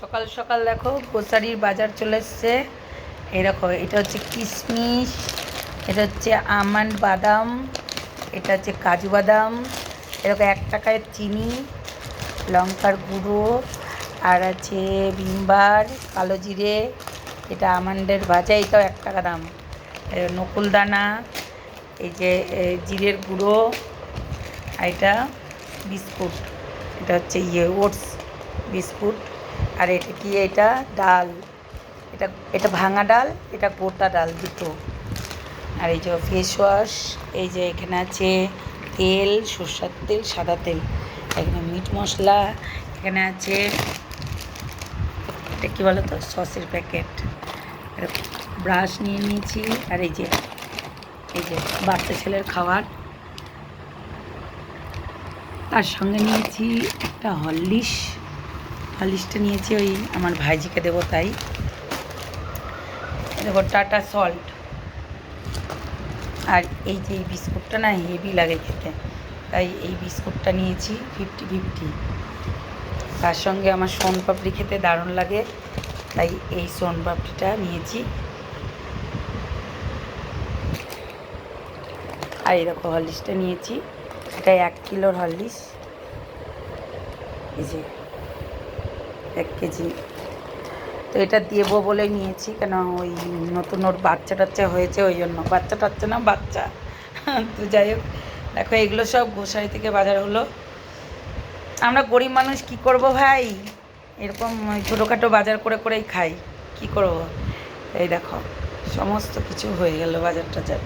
সকাল সকাল দেখো গ্রোসারির বাজার চলে এসছে। দেখো, এটা হচ্ছে কিশমিশ এটা হচ্ছে আমন্ড বাদাম, এটা হচ্ছে কাজু বাদাম এরকম এক টাকায় চিনি, লঙ্কার গুঁড়ো, আর আছে ভিমবার কালো জিরে, এটা আমন্ডের ভাজা, এটাও এক টাকা দাম। নকুল দানা এই যে জিরের গুঁড়ো, আর এটা বিস্কুট, এটা হচ্ছে ইয়ে ওটস বিস্কুট। আর এটা কি এটা? ডাল। এটা এটা ভাঙা ডাল, এটা গোটা ডাল দুটো। আর এই যে ফেস ওয়াশ এই যে এখানে আছে তেল, সর্ষার তেল, সাদা তেল। এখানে মিট মশলা, এখানে আছে এটা কী বলো তো সসের প্যাকেট ব্রাশ নিয়ে নিয়েছি, আর এই যে এই যে বাচ্চা ছেলের খাবার তার সঙ্গে নিয়েছি একটা হরলিক্স। হরলিক্সটা নিয়েছি ওই আমার ভাইজিকে দেবো তাই। দেখো টাটা সল্ট। আর এই যে এই বিস্কুটটা না হেভি লাগে খেতে, তাই এই বিস্কুটটা নিয়েছি ফিফটি ফিফটি তার সঙ্গে আমার সোন পাপড়ি খেতে দারুণ লাগে, তাই এই সোন পাপড়িটা নিয়েছি। আর দেখো হরলিক্সটা নিয়েছি, এটা এক কিলোর হরলিক্স। এই যে এক কেজি। তো এটা দেবো বলে নিয়েছি, কেন ওই নতুন ওর বাচ্চা টাচ্চা হয়েছে, ওই জন্য। বাচ্চা টাচ্চা না, বাচ্চা। তো যাই হোক, দেখো এগুলো সব গোসাই থেকে বাজার হলো। আমরা গরিব মানুষ কি করব ভাই? এরকম ছোটোখাটো বাজার করে করেই খাই। কি করব? এই দেখো, সমস্ত কিছু হয়ে গেল বাজার টাজার।